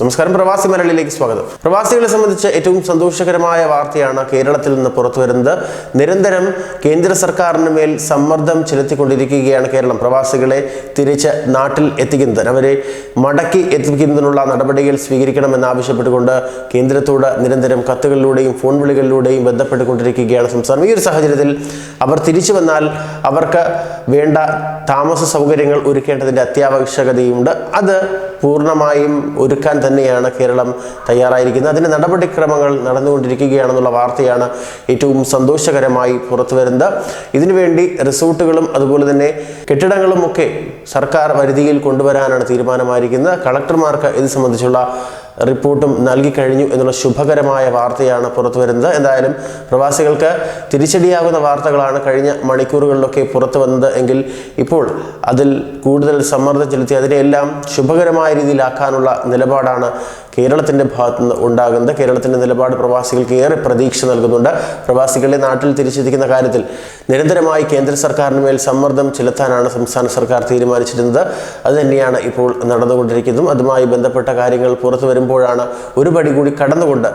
നമസ്കാരം പ്രവാസി മലയാളിയിലേക്ക് സ്വാഗതം. പ്രവാസികളെ സംബന്ധിച്ച് ഏറ്റവും സന്തോഷകരമായ വാർത്തയാണ് കേരളത്തിൽ നിന്ന് പുറത്തു വരുന്നത്. നിരന്തരം കേന്ദ്ര സർക്കാരിന് മേൽ സമ്മർദ്ദം ചെലുത്തിക്കൊണ്ടിരിക്കുകയാണ് കേരളം. പ്രവാസികളെ തിരിച്ച് നാട്ടിൽ എത്തിക്കുന്നത് അവരെ മടക്കി എത്തിക്കുന്നതിനുള്ള നടപടികൾ സ്വീകരിക്കണമെന്നാവശ്യപ്പെട്ടുകൊണ്ട് കേന്ദ്രത്തോട് നിരന്തരം കത്തുകളിലൂടെയും ഫോൺ വിളികളിലൂടെയും ബന്ധപ്പെട്ടുകൊണ്ടിരിക്കുകയാണ് സംസ്ഥാനം. ഈ ഒരു സാഹചര്യത്തിൽ അവർ തിരിച്ചു വന്നാൽ അവർക്ക് വേണ്ട താമസ സൗകര്യങ്ങൾ ഒരുക്കേണ്ടതിന്റെ അത്യാവശ്യകതയുണ്ട് അത് പൂർണമായും ഒരുക്കാൻ തന്നെയാണ് കേരളം തയ്യാറായിരിക്കുന്നത്. അതിന് നടപടിക്രമങ്ങൾ നടന്നുകൊണ്ടിരിക്കുകയാണെന്നുള്ള വാർത്തയാണ് ഏറ്റവും സന്തോഷകരമായി പുറത്തു വരുന്നത്. ഇതിനുവേണ്ടി റിസോർട്ടുകളും അതുപോലെ തന്നെ കെട്ടിടങ്ങളും ഒക്കെ സർക്കാർ പരിധിയിൽ കൊണ്ടുവരാനാണ് തീരുമാനമായിരിക്കുന്നത്. കളക്ടർമാർക്ക് ഇത് സംബന്ധിച്ചുള്ള റിപ്പോർട്ടും നൽകിക്കഴിഞ്ഞു എന്നുള്ള ശുഭകരമായ വാർത്തയാണ് പുറത്തു വരുന്നത് എന്തായാലും പ്രവാസികൾക്ക് തിരിച്ചടിയാകുന്ന വാർത്തകളാണ് കഴിഞ്ഞ മണിക്കൂറുകളിലൊക്കെ പുറത്തു വന്നത് എങ്കിൽ ഇപ്പോൾ അതിൽ കൂടുതൽ സമ്മർദ്ദം ചെലുത്തി അതിനെയെല്ലാം ശുഭകരമായ രീതിയിലാക്കാനുള്ള നിലപാടാണ് കേരളത്തിന്റെ ഭാഗത്ത് നിന്ന് ഉണ്ടാകുന്നത് കേരളത്തിന്റെ നിലപാട് പ്രവാസികൾക്ക് ഏറെ പ്രതീക്ഷ നൽകുന്നുണ്ട്. പ്രവാസികളെ നാട്ടിൽ തിരിച്ചെത്തിക്കുന്ന കാര്യത്തിൽ നിരന്തരമായി കേന്ദ്ര സർക്കാരിന് മേൽ സമ്മർദ്ദം ചെലുത്താനാണ് സംസ്ഥാന സർക്കാർ തീരുമാനിച്ചിരുന്നത്. അതുതന്നെയാണ് ഇപ്പോൾ നടന്നുകൊണ്ടിരിക്കുന്നതും. അതുമായി ബന്ധപ്പെട്ട കാര്യങ്ങൾ പുറത്തു വരുമ്പോഴാണ് ഒരു പടി കൂടി കടന്നുകൊണ്ട്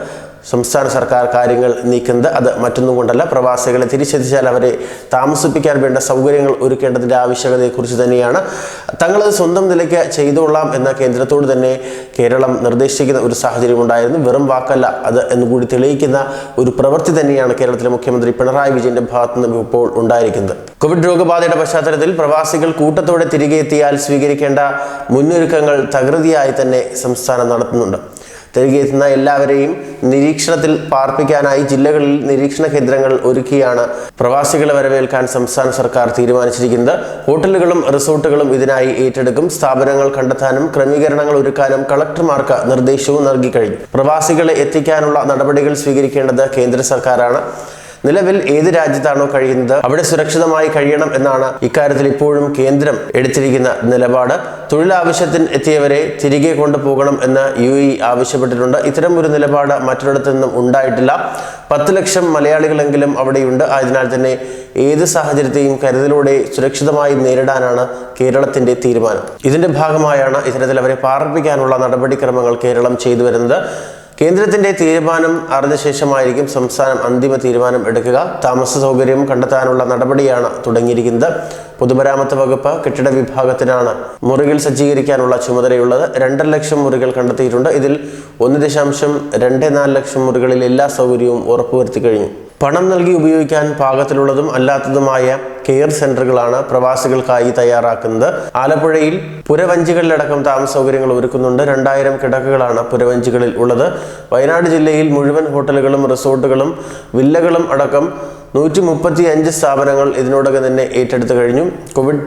സംസ്ഥാന സർക്കാർ കാര്യങ്ങൾ നീക്കുന്നത് അത് മറ്റൊന്നും കൊണ്ടല്ല. പ്രവാസികളെ തിരിച്ചെത്തിച്ചാൽ അവരെ താമസിപ്പിക്കാൻ വേണ്ട സൗകര്യങ്ങൾ ഒരുക്കേണ്ടതിന്റെ ആവശ്യകതയെക്കുറിച്ച് തന്നെയാണ്. തങ്ങളത് സ്വന്തം നിലയ്ക്ക് ചെയ്തുകൊള്ളാം എന്ന കേന്ദ്രത്തോട് തന്നെ കേരളം നിർദ്ദേശിക്കുന്ന ഒരു സാഹചര്യം ഉണ്ടായിരുന്നു. വെറും വാക്കല്ല അത് എന്നുകൂടി തെളിയിക്കുന്ന ഒരു പ്രവൃത്തി തന്നെയാണ് കേരളത്തിലെ മുഖ്യമന്ത്രി പിണറായി വിജയന്റെ ഭാഗത്തു നിന്ന് ഇപ്പോൾ ഉണ്ടായിരിക്കുന്നത്. കോവിഡ് രോഗബാധയുടെ പശ്ചാത്തലത്തിൽ പ്രവാസികൾ കൂട്ടത്തോടെ തിരികെ എത്തിയാൽ സ്വീകരിക്കേണ്ട മുന്നൊരുക്കങ്ങൾ തകൃതിയായി തന്നെ സംസ്ഥാനം നടത്തുന്നുണ്ട്. തിരികെ എത്തുന്ന എല്ലാവരെയും നിരീക്ഷണത്തിൽ പാർപ്പിക്കാനായി ജില്ലകളിൽ നിരീക്ഷണ കേന്ദ്രങ്ങൾ ഒരുക്കിയാണ് പ്രവാസികളെ വരവേൽക്കാൻ സംസ്ഥാന സർക്കാർ തീരുമാനിച്ചിരിക്കുന്നത്. ഹോട്ടലുകളും റിസോർട്ടുകളും ഇതിനായി ഏറ്റെടുക്കും. സ്ഥാപനങ്ങൾ കണ്ടെത്താനും ക്രമീകരണങ്ങൾ ഒരുക്കാനും കളക്ടർമാർക്ക് നിർദ്ദേശവും നൽകി കഴിഞ്ഞു. പ്രവാസികളെ എത്തിക്കാനുള്ള നടപടികൾ സ്വീകരിക്കേണ്ടത് കേന്ദ്ര സർക്കാരാണ്. നിലവിൽ ഏത് രാജ്യത്താണോ കഴിയുന്നത് അവിടെ സുരക്ഷിതമായി കഴിയണം എന്നാണ് ഇക്കാര്യത്തിൽ ഇപ്പോഴും കേന്ദ്രം എടുത്തിരിക്കുന്ന നിലപാട്. തൊഴിലാവശ്യത്തിന് എത്തിയവരെ തിരികെ കൊണ്ടുപോകണം എന്ന് യു ഇ ആവശ്യപ്പെട്ടിട്ടുണ്ട്. ഇത്തരം ഒരു നിലപാട് മറ്റൊരിടത്തു നിന്നും ഉണ്ടായിട്ടില്ല. പത്ത് ലക്ഷം മലയാളികളെങ്കിലും അവിടെയുണ്ട്. അതിനാൽ തന്നെ ഏത് സാഹചര്യത്തെയും കരുതലോടെ സുരക്ഷിതമായി നേരിടാനാണ് കേരളത്തിന്റെ തീരുമാനം. ഇതിന്റെ ഭാഗമായാണ് ഇത്തരത്തിൽ അവരെ പാർപ്പിക്കാനുള്ള നടപടിക്രമങ്ങൾ കേരളം ചെയ്തു വരുന്നത്. കേന്ദ്രത്തിന്റെ തീരുമാനം അറിഞ്ഞ ശേഷമായിരിക്കും സംസ്ഥാനം അന്തിമ തീരുമാനം എടുക്കുക. താമസ സൗകര്യം കണ്ടെത്താനുള്ള നടപടിയാണ് തുടങ്ങിയിരിക്കുന്നത്. പൊതുമരാമത്ത് വകുപ്പ് കെട്ടിട വിഭാഗത്തിനാണ് മുറികൾ സജ്ജീകരിക്കാനുള്ള ചുമതലയുള്ളത്. രണ്ടര ലക്ഷം മുറികൾ കണ്ടെത്തിയിട്ടുണ്ട്. ഇതിൽ ഒന്ന് ദശാംശം രണ്ട് നാല് ലക്ഷം മുറികളിൽ എല്ലാ സൗകര്യവും ഉറപ്പുവരുത്തി കഴിഞ്ഞു. പണം നൽകി ഉപയോഗിക്കാൻ പാകത്തിലുള്ളതും അല്ലാത്തതുമായ കെയർ സെന്ററുകളാണ് പ്രവാസികൾക്കായി തയ്യാറാക്കുന്നത്. ആലപ്പുഴയിൽ പുരവഞ്ചികളിലടക്കം താമസ സൗകര്യങ്ങൾ ഒരുക്കുന്നുണ്ട്. രണ്ടായിരം കിടക്കുകളാണ് പുരവഞ്ചികളിൽ ഉള്ളത്. വയനാട് ജില്ലയിൽ മുഴുവൻ ഹോട്ടലുകളും റിസോർട്ടുകളും വില്ലകളും അടക്കം നൂറ്റി മുപ്പത്തി അഞ്ച് സ്ഥാപനങ്ങൾ ഇതിനോടകം തന്നെ ഏറ്റെടുത്തു കഴിഞ്ഞു. കോവിഡ്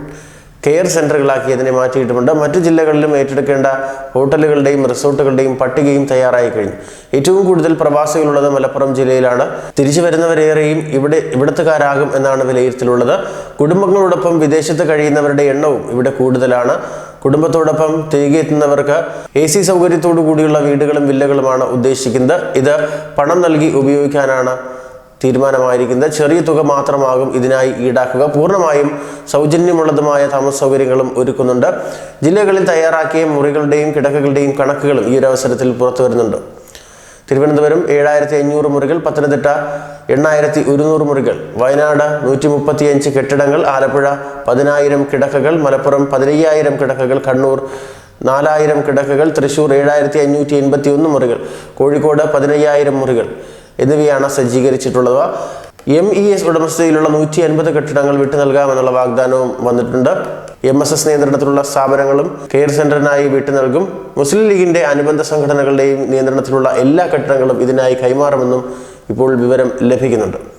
കെയർ സെന്ററുകളാക്കി അതിനെ മാറ്റിയിട്ടുമുണ്ട്. മറ്റു ജില്ലകളിലും ഏറ്റെടുക്കേണ്ട ഹോട്ടലുകളുടെയും റിസോർട്ടുകളുടെയും പട്ടികയും തയ്യാറായി കഴിഞ്ഞു. ഏറ്റവും കൂടുതൽ പ്രവാസികളുള്ളത് മലപ്പുറം ജില്ലയിലാണ്. തിരിച്ചു വരുന്നവരേറെയും ഇവിടെ ഇവിടത്തുകാരാകും എന്നാണ് വിലയിരുത്തലുള്ളത്. കുടുംബങ്ങളോടൊപ്പം വിദേശത്ത് കഴിയുന്നവരുടെ എണ്ണവും ഇവിടെ കൂടുതലാണ്. കുടുംബത്തോടൊപ്പം തിരികെ എത്തുന്നവർക്ക് എ സി സൗകര്യത്തോടു കൂടിയുള്ള വീടുകളും വില്ലകളുമാണ് ഉദ്ദേശിക്കുന്നത്. ഇത് പണം നൽകി ഉപയോഗിക്കാനാണ് തീരുമാനമായിരിക്കുന്നത് ചെറിയ തുക മാത്രമാകും ഇതിനായി ഈടാക്കുക. പൂർണമായും സൗജന്യമുള്ളതുമായ താമസ സൗകര്യങ്ങളും ഒരുക്കുന്നുണ്ട്. ജില്ലകളിൽ തയ്യാറാക്കിയ മുറികളുടെയും കിടക്കുകളുടെയും കണക്കുകളും ഈ ഒരു അവസരത്തിൽ പുറത്തു വരുന്നുണ്ട്. തിരുവനന്തപുരം ഏഴായിരത്തി അഞ്ഞൂറ് മുറികൾ പത്തനംതിട്ട എണ്ണായിരത്തി ഒരുന്നൂറ് മുറികൾ വയനാട് നൂറ്റി മുപ്പത്തിയഞ്ച് കെട്ടിടങ്ങൾ ആലപ്പുഴ പതിനായിരം കിടക്കകൾ മലപ്പുറം പതിനയ്യായിരം കിടക്കകൾ കണ്ണൂർ നാലായിരം കിടക്കകൾ തൃശ്ശൂർ ഏഴായിരത്തി അഞ്ഞൂറ്റി എൺപത്തി ഒന്ന് മുറികൾ കോഴിക്കോട് പതിനയ്യായിരം മുറികൾ എന്നിവയാണ് സജ്ജീകരിച്ചിട്ടുള്ളത്. എം ഇ എസ് ഉടമസ്ഥതയിലുള്ള നൂറ്റി അൻപത് കെട്ടിടങ്ങൾ വിട്ടു നൽകാമെന്നുള്ള വാഗ്ദാനവും വന്നിട്ടുണ്ട്. എം എസ് എസ് നിയന്ത്രണത്തിലുള്ള സ്ഥാപനങ്ങളും കെയർ സെന്ററിനായി വിട്ടു നൽകും. മുസ്ലിം ലീഗിന്റെ അനുബന്ധ സംഘടനകളുടെയും നിയന്ത്രണത്തിലുള്ള എല്ലാ കെട്ടിടങ്ങളും ഇതിനായി കൈമാറുമെന്നും ഇപ്പോൾ വിവരം ലഭിക്കുന്നുണ്ട്.